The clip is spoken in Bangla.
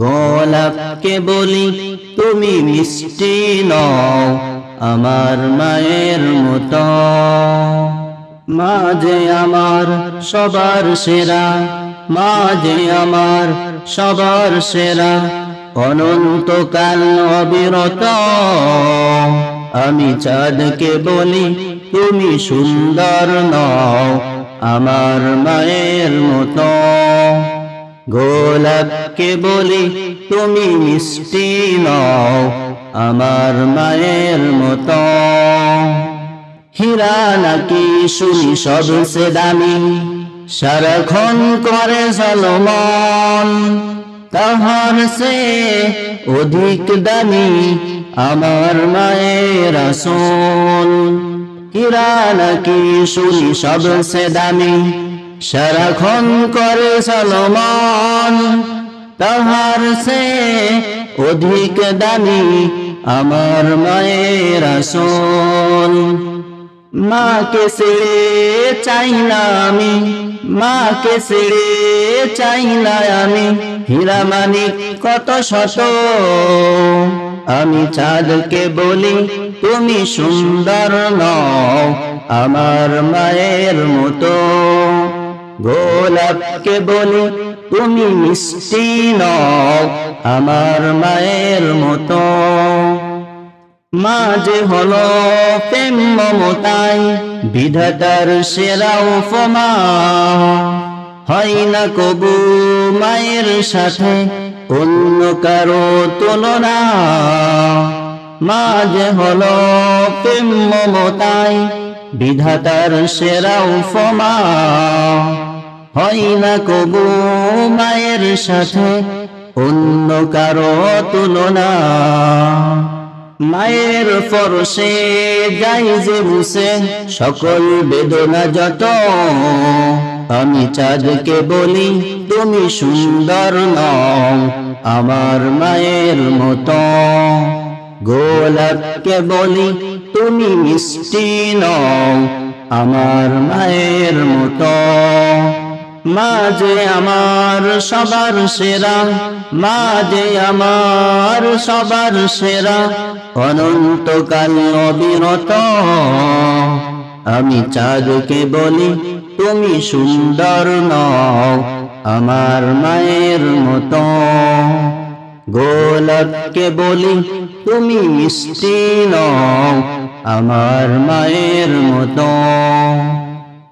গোলাপকে বলি, তুমি মিষ্টি নও আমার মায়ের মতো। মাঝে আমার সবার সেরা, মাঝে আমার সবার সেরা, অনন্তকাল অবিরত। আমি চাঁদকে বলি, তুমি সুন্দর নও আমার মায়ের মতো। গোলাপকে বলি, তুমি মিষ্টি নও আমার মায়ের মতো। হীরা নাকি শুনি সবসে দামি, সারাক্ষণ করে সলমন তাহার সে অধিক দামি আমার মায়ের আসন হীরা নাকি শুনি সবসে দামি সারাক্ষণ করে সলমন, তাহার সে অধিক দামি আমার মায়ের আসন। মাকে ছেড়ে চাই না আমি, মাকে ছেড়ে চাই না আমি, হীরা মানিক কত শত। আমি চাঁদকে বলি, তুমি সুন্দর নও আমার মায়ের মতো। গোলাপকে বলি, তুমি মিষ্টি আমার মায়ের মতো। মাঝে হলো প্রেম মমতাই বিধাতার সেরা উপমা। হয় না কবু মায়ের সাথে অন্য কারও তুলনা। মাঝে হলো প্রেম মমতাই বিধাতার সেরা উপমা। হয় না কবু মায়ের সাথে, অন্য কারও তুলনা। মায়ের পরশে যাই যে বুসে সকল বেদনা যত। আমি চাঁদকে বলি, তুমি সুন্দর নও, আমার মায়ের মতো। গোলাপকে বলি, তুমি মিষ্টি নও, আমার মায়ের মতো। মাঝে আমার সবার সেরা, মাঝে আমার সবার সেরা, অনন্তকাল অবিরত। আমি চাঁদকে বলি, তুমি সুন্দর নও, আমার মায়ের মতো। গোলাপকে বলি, তুমি মিষ্টি নও, আমার মায়ের মতো।